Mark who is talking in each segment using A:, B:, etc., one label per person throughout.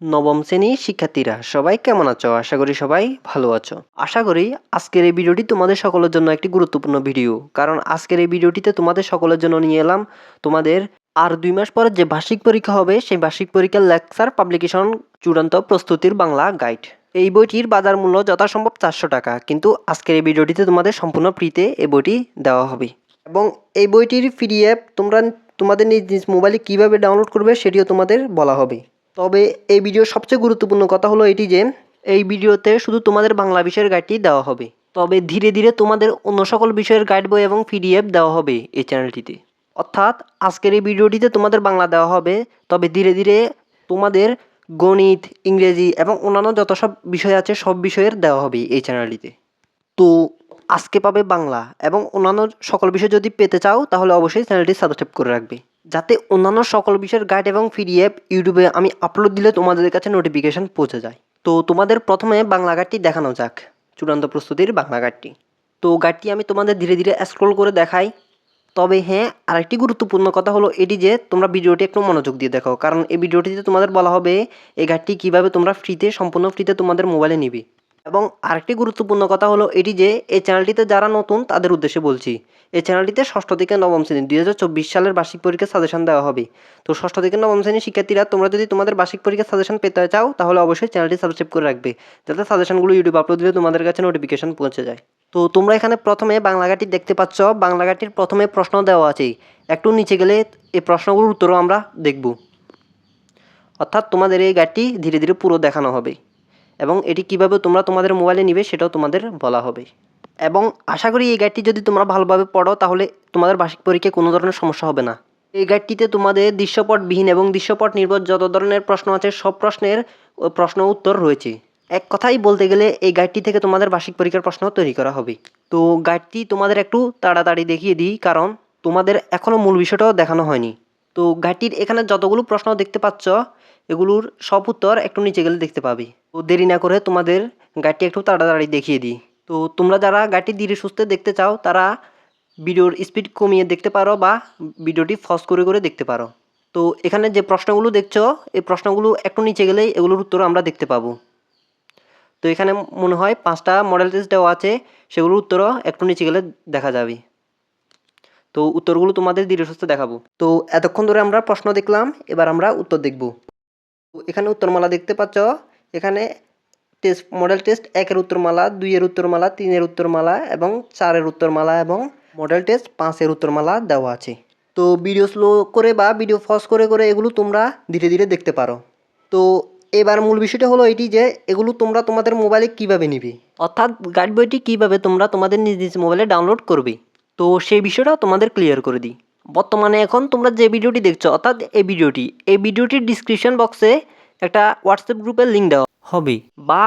A: নবম শ্রেণির শিক্ষার্থীরা, সবাই কেমন আছো? আশা করি সবাই ভালো আছো। আশা করি আজকের এই ভিডিওটি তোমাদের সকলের জন্য একটি গুরুত্বপূর্ণ ভিডিও। কারণ আজকের এই ভিডিওটিতে তোমাদের সকলের জন্য নিয়ে এলাম তোমাদের আর দুই মাস পরে যে বার্ষিক পরীক্ষা হবে, সেই বার্ষিক পরীক্ষার লেকচার পাবলিকেশন চূড়ান্ত প্রস্তুতির বাংলা গাইড। এই বইটির বাজার মূল্য যথাসম্ভব চারশো টাকা, কিন্তু আজকের এই ভিডিওটিতে তোমাদের সম্পূর্ণ ফ্রিতে এই বইটি দেওয়া হবে। এবং এই বইটির পিডিএফ তোমরা তোমাদের নিজ নিজ মোবাইলে কীভাবে ডাউনলোড করবে, সেটিও তোমাদের বলা হবে। তবে এই ভিডিওর সবচেয়ে গুরুত্বপূর্ণ কথা হলো এটি যে, এই ভিডিওতে শুধু তোমাদের বাংলা বিষয়ের গাইডটি দেওয়া হবে। তবে ধীরে ধীরে তোমাদের অন্য সকল বিষয়ের গাইড বই এবং পিডিএফ দেওয়া হবে এই চ্যানেলটিতে অর্থাৎ আজকের এই ভিডিওটিতে তোমাদের বাংলা দেওয়া হবে, তবে ধীরে ধীরে তোমাদের গণিত, ইংরেজি এবং অন্যান্য যত সব বিষয় আছে, সব বিষয়ের দেওয়া হবে এই চ্যানেলটিতে তো আজকে পাবে বাংলা এবং অন্যান্য সকল বিষয় যদি পেতে চাও, তাহলে অবশ্যই চ্যানেলটি সাবস্ক্রাইব করে রাখবে। যাতে অন্যান্য সকল বিষয়ের গাইড এবং পিডিএফ ইউটিউবে আমি আপলোড দিলে তোমাদের কাছে নোটিফিকেশান পৌঁছে যায়। তো তোমাদের প্রথমে বাংলা গাইডটি দেখানো যাক, চূড়ান্ত প্রস্তুতির বাংলা গাইডটি তো গাইডটি আমি তোমাদের ধীরে ধীরে স্ক্রল করে দেখাই। তবে হ্যাঁ আরেকটি গুরুত্বপূর্ণ কথা হলো এটি যে, তোমরা ভিডিওটি একটু মনোযোগ দিয়ে দেখো, কারণ এই ভিডিওটিতে তোমাদের বলা হবে, এই গাইডটি কীভাবে তোমরা ফ্রিতে সম্পূর্ণ ফ্রিতে তোমাদের মোবাইলে নিবে। এবং আরেকটি গুরুত্বপূর্ণ কথা হলো এটি যে, এই চ্যানেলটিতে যারা নতুন তাদের উদ্দেশ্যে বলছি, এই চ্যানেলটিতে ষষ্ঠ থেকে নবম শ্রেণি, দুই হাজার চব্বিশ সালের বার্ষিক পরীক্ষার সাজেশন দেওয়া হবে। তো ষষ্ঠ থেকে নবম শ্রেণির শিক্ষার্থীরা, তোমরা যদি তোমাদের বার্ষিক পরীক্ষার সাজেশন পেতে চাও, তাহলে অবশ্যই চ্যানেলটি সাবস্ক্রাইব করে রাখবে, যাতে সাজেশনগুলো ইউটিউব আপলোড দিলে তোমাদের কাছে নোটিফিকেশন পৌঁছে যায়। তো তোমরা এখানে প্রথমে বাংলা গাটি দেখতে পাচ্ছ, বাংলা গাটির প্রথমে প্রশ্ন দেওয়া আছে, একটু নিচে গেলে এই প্রশ্নগুলোর উত্তরও আমরা দেখব। অর্থাৎ তোমাদের এই গাইডটি ধীরে ধীরে পুরো দেখানো হবে। এবং এটি কীভাবে তোমরা তোমাদের মোবাইলে নিবে সেটাও তোমাদের বলা হবে। এবং আশা করি এই গাইডটি যদি তোমরা ভালোভাবে পড়ো, তাহলে তোমাদের বার্ষিক পরীক্ষায় কোনো ধরনের সমস্যা হবে না। এই গাইডটিতে তোমাদের দৃশ্যপটবিহীন এবং দৃশ্যপট নির্ভর যত ধরনের প্রশ্ন আছে, সব প্রশ্নের প্রশ্ন উত্তর রয়েছে। এক কথাই বলতে গেলে, এই গাইডটি থেকে তোমাদের বার্ষিক পরীক্ষার প্রশ্ন তৈরি করা হবে। তো গাইডটি তোমাদের একটু তাড়াতাড়ি দেখিয়ে দিই, কারণ তোমাদের এখনও মূল বিষয়টাও দেখানো হয়নি। তো গাইডটির এখানে যতগুলো প্রশ্ন দেখতে পাচ্ছ এগুলোর সব উত্তর একটু নিচে গেলে দেখতে পাবে। তো দেরি না করে তোমাদের গাড়িটি একটু তাড়াতাড়ি দেখিয়ে দিই। তো তোমরা যারা গাড়িটি ধীরে সুস্থে দেখতে চাও, তারা ভিডিওর স্পিড কমিয়ে দেখতে পারো বা ভিডিওটি ফস করে করে দেখতে পারো। তো এখানে যে প্রশ্নগুলো দেখছ, এই প্রশ্নগুলো একটু নিচে গেলেই এগুলোর উত্তর আমরা দেখতে পাবো। তো এখানে মনে হয় পাঁচটা মডেল টেস্ট দেওয়া আছে, সেগুলোর উত্তরও একটু নিচে গেলে দেখা যাবে। তো উত্তরগুলো তোমাদের ধীরে সুস্থে দেখাবো। তো এতক্ষণ ধরে আমরা প্রশ্ন দেখলাম, এবার আমরা উত্তর দেখব। এখানে উত্তরমালা দেখতে পাচ্ছ। এখানে টেস্ট মডেল টেস্ট একের উত্তরমালা, দুইয়ের উত্তরমালা, তিনের উত্তরমালা এবং চারের উত্তরমালা এবং মডেল টেস্ট পাঁচের উত্তরমালা দেওয়া আছে। তো ভিডিও স্লো করে বা ভিডিও ফস করে করে এগুলো তোমরা ধীরে ধীরে দেখতে পারো। তো এবার মূল বিষয়টা হলো এটি যে, এগুলো তোমরা তোমাদের মোবাইলে কীভাবে নিবে? অর্থাৎ গাইড বইটি কীভাবে তোমরা তোমাদের নিজ নিজ মোবাইলে ডাউনলোড করবে? তো সেই বিষয়টা তোমাদের ক্লিয়ার করে দিই। বর্তমানে এখন তোমরা যে ভিডিওটি দেখছ, অর্থাৎ এই ভিডিওটি, এই ভিডিওটির ডিসক্রিপশন বক্সে একটা হোয়াটসঅ্যাপ গ্রুপের লিঙ্ক দেওয়া হবে। বা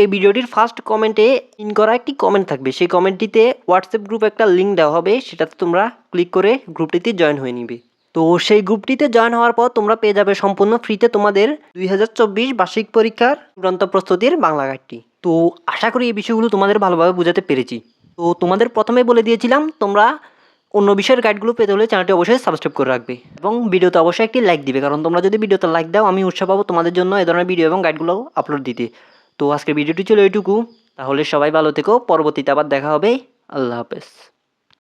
A: এই ভিডিওটির ফার্স্ট কমেন্টে ইন করা একটি কমেন্ট থাকবে। সেই কমেন্টটিতে হোয়াটসঅ্যাপ গ্রুপ একটা লিঙ্ক দেওয়া হবে, সেটাতে তোমরা ক্লিক করে গ্রুপটিতে জয়েন হয়ে নিবে। তো সেই গ্রুপটিতে জয়েন হওয়ার পর তোমরা পেয়ে যাবে সম্পূর্ণ ফ্রিতে তোমাদের দুই হাজার চব্বিশ বার্ষিক পরীক্ষার চূড়ান্ত প্রস্তুতির বাংলা গাইডটি তো আশা করি এই বিষয়গুলো তোমাদের ভালোভাবে বোঝাতে পেরেছি। তো তোমাদের প্রথমে বলে দিয়েছিলাম, তোমরা অন্য বিষয়ের গাইডগুলো পেতে হলে চ্যানেলটি অবশ্যই সাবস্ক্রাইব করে রাখবে। এবং ভিডিওতে অবশ্যই একটি লাইক দিবে, কারণ তোমরা যদি ভিডিওতে লাইক দাও, আমি উৎসাহ পাবো তোমাদের জন্য এ ধরনের ভিডিও এবং গাইডগুলো আপলোড দিতে। তো আজকের ভিডিওটি ছিল এইটুকু তাহলে সবাই ভালো থেকো, পরবর্তীতে আবার দেখা হবে। আল্লাহ হাফেজ।